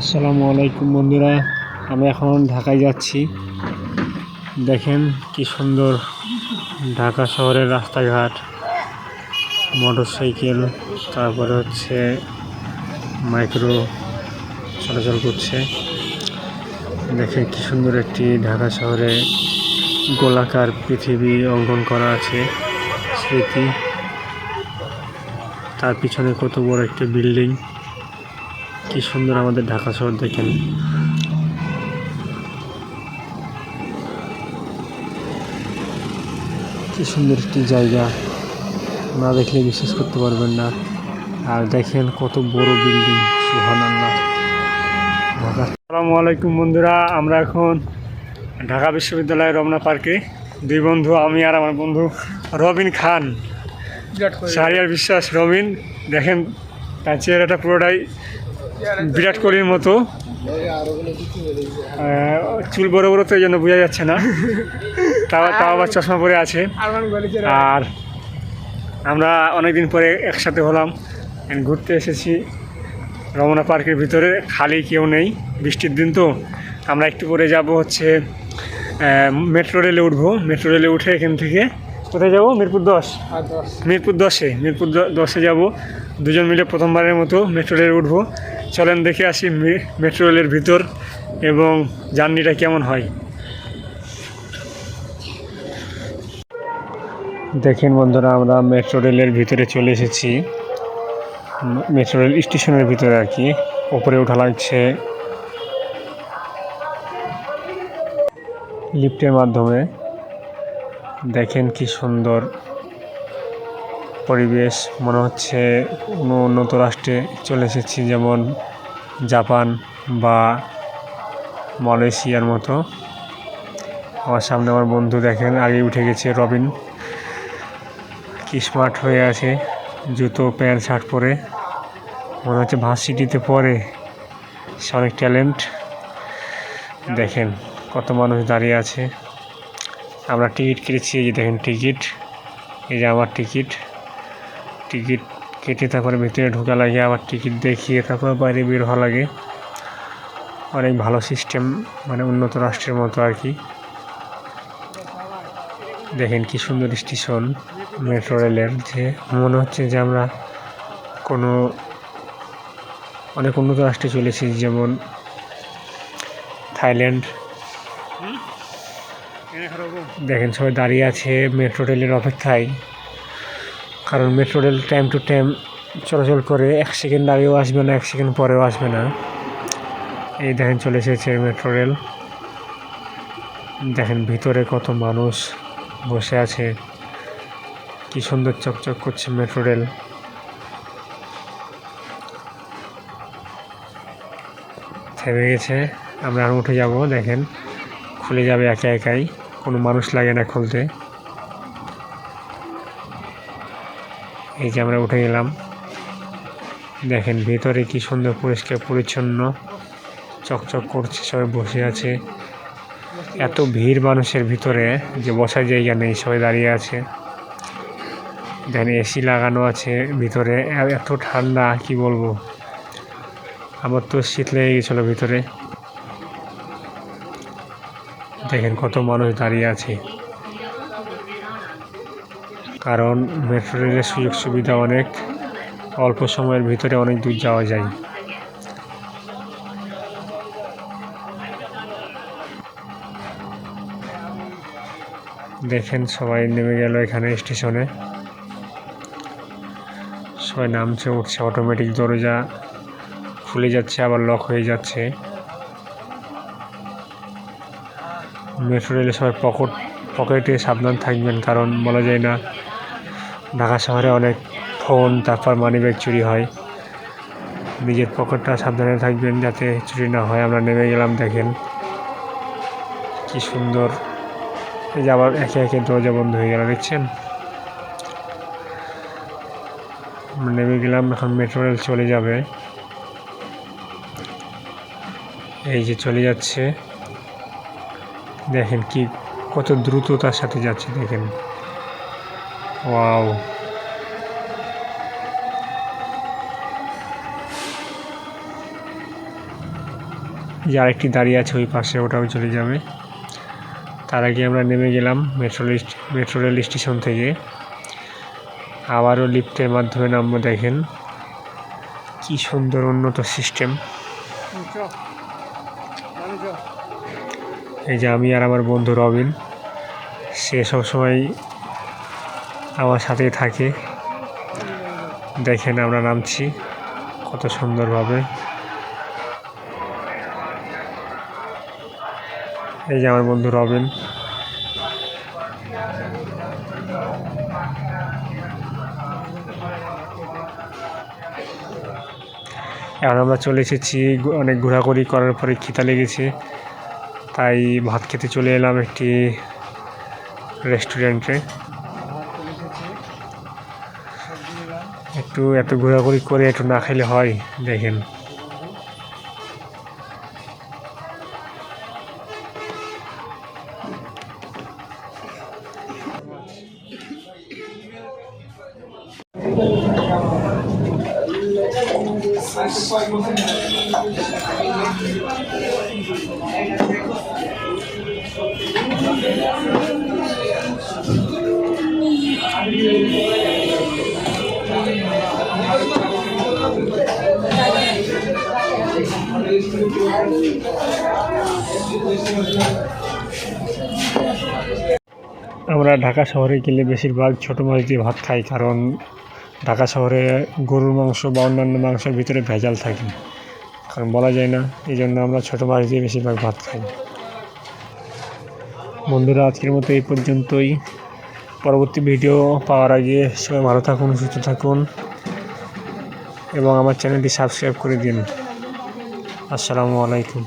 আসসালামু আলাইকুম বন্ধুরা, আমি এখন ঢাকায় যাচ্ছি। দেখেন কি সুন্দর ঢাকা শহরের রাস্তাঘাট, মোটরসাইকেল, তারপরে হচ্ছে মাইক্রো চলাচল করছে। দেখেন কি সুন্দর একটি ঢাকা শহরে গোলাকার পৃথিবী অঙ্কন করা আছে স্মৃতি। তার পিছনে কত বড় একটি বিল্ডিং। কি সুন্দর আমাদের ঢাকা শহর দেখেন। কি সুন্দর একটি জায়গা। না দেখলে বিশ্বাস করতে পারবেন না। আর দেখেন কত বড় বিল্ডিং সুহান আল্লাহ ঢাকা আসসালামু আলাইকুম বন্ধুরা আমরা এখন ঢাকা বিশ্ববিদ্যালয়ের রমনা পার্কে। দুই বন্ধু আমি আর আমার বন্ধু রবিন খান। সারিয়ার বিশ্বাস রবিন। দেখেন তার চেহারাটা পুরোটাই বিরাট কোহলির মতো। চুল বড় বড় তো এই জন্য বোঝা যাচ্ছে না। তাও তাও আবার চশমা পরে আছে। আর আমরা অনেকদিন পরে একসাথে হলাম ঘুরতে এসেছি রমনা পার্কের ভিতরে। খালি কেউ নেই। বৃষ্টির দিন তো। আমরা একটু পরে যাব হচ্ছে মেট্রো রেলে উঠবো। মেট্রো রেলে উঠে এখান থেকে কোথায় যাব? মিরপুর দশ। মিরপুর দশে। মিরপুর দশে যাব। দুজন মিলে প্রথমবারের মতো মেট্রো রেলে উঠবো। চলেন দেখে আসি মেট্রো রেলের ভিতর এবং জার্নিটা কেমন হয়। দেখেন বন্ধুরা, আমরা মেট্রো রেলের ভিতরে চলে এসেছি। মেট্রো রেল স্টেশনের ভিতরে আর কি, ওপরে ওঠা লাগছে। লিফটের মাধ্যমে। দেখেন কি সুন্দর পরিবেশ, মনে হচ্ছে কোনো উন্নত রাষ্ট্রে চলে এসেছি, যেমন জাপান বা মালয়েশিয়ার মতো। আমার সামনে আমার বন্ধু দেখেন, আগে উঠে গেছে রবিন। কি স্মার্ট হয়ে আছে, জুতো, প্যান্ট, শার্ট পরে। মনে হচ্ছে ভার্সিটিতে পড়ে। সে অনেক ট্যালেন্ট। দেখেন কত মানুষ দাঁড়িয়ে আছে। আমরা টিকিট কেটেছি, এই যে দেখেন টিকিট। এই যে আমার টিকিট। টিকিট কেটে তারপরে ভিতরে ঢোকা লাগে, আবার টিকিট দেখিয়ে তারপর বাইরে বের হওয়া লাগে। অনেক ভালো সিস্টেম মানে উন্নত রাষ্ট্রের মতো আর কি। দেখেন কি সুন্দর স্টেশন মেট্রো রেলের যে মনে হচ্ছে যে আমরা কোনো, অনেক উন্নত রাষ্ট্রে চলেছি, যেমন থাইল্যান্ড। দেখেন সবাই দাঁড়িয়ে আছে মেট্রো রেলের অপেক্ষায়। কারণ metro rail time to time চলাচল করে, এক সেকেন্ড আগেও আসবে না, এক সেকেন্ড পরেও আসবে না। এই দেখেন চলে এসেছে মেট্রো রেল দেখেন ভিতরে কত মানুষ বসে আছে। কি সুন্দর চকচক করছে মেট্রো রেল থেমে গেছে। আমরা আর উঠে যাব, দেখেন। খুলে যাবে একা একাই। কোনো মানুষ লাগে না খুলতে। এই যে আমরা উঠে গেলাম। দেখেন ভিতরে কি সুন্দর পরিষ্কার পরিচ্ছন্ন, চকচক করছে, সবাই বসে আছে। এত ভিড় মানুষের ভিতরে যে বসার জায়গা নেই, সবাই দাঁড়িয়ে আছে। দেখেন এসি লাগানো আছে ভিতরে এত ঠান্ডা, কি বলব? আমার তো শীত লেগে গেছিল ভিতরে। দেখেন কত মানুষ দাঁড়িয়ে আছে। কারণ মেট্রো রেলের সুযোগ সুবিধা অনেক। অল্প সময়ের ভিতরে অনেক দূর যাওয়া যায়। দেখেন, সবাই নেমে গেল এখানে স্টেশনে। সবাই নামছে, উঠছে অটোমেটিক দরজা খুলে যাচ্ছে, আবার লক হয়ে যাচ্ছে। মেট্রো রেলে সবাই পকেট পকেটে সাবধান থাকবেন, কারণ বলা যায় না ঢাকা শহরে অনেক ফোন তারপর মানি ব্যাগ চুরি হয়। নিজের পকেটটা সাবধানে থাকবেন যাতে চুরি না হয়। আমরা নেমে গেলাম, দেখেন। কি সুন্দর। এই যে আবার একে একে দরজা বন্ধ হয়ে গেল, দেখছেন? নেমে গেলাম, এখন মেট্রো রেল চলে যাবে। এই যে চলে যাচ্ছে। দেখেন কি, কত দ্রুততার সাথে যাচ্ছে, দেখেন। ওয়াও যে আরেকটি দাঁড়িয়ে আছে ওই পাশে, ওটাও চলে যাবে। তার আগে আমরা নেমে গেলাম মেট্রো মেট্রো রেল স্টেশন থেকে। আবারও লিফটের মাধ্যমে নামবো, দেখেন। কি সুন্দর উন্নত সিস্টেম এই যে আমি আর আমার বন্ধু রবিন, সে সবসময় আমার সাথেই থাকে। দেখেন আমরা নামছি কত সুন্দরভাবে। এই যে আমার বন্ধু রবিন। এখন আমরা চলে এসেছি অনেক ঘোরাঘুরি করার পরে খিতা লেগেছে। তাই ভাত খেতে চলে এলাম একটি রেস্টুরেন্টে। একটু এত ঘোরাঘুরি করে একটু না খেলে হয় দেখেন। আমরা ঢাকা শহরে গেলে বেশিরভাগ ছোটো মাছ দিয়ে ভাত খাই, কারণ ঢাকা শহরে গরুর মাংস বা অন্যান্য মাংসের ভিতরে ভেজাল থাকে। কারণ বলা যায় না এই জন্য আমরা ছোটো মাছ দিয়ে বেশিরভাগ ভাত খাই। বন্ধুরা, আজকের মতো এই পর্যন্তই। পরবর্তী ভিডিও পাওয়ার আগে সবাই ভালো থাকুন, সুস্থ থাকুন এবং আমার চ্যানেলটি সাবস্ক্রাইব করে দিন। আসসালামু আলাইকুম।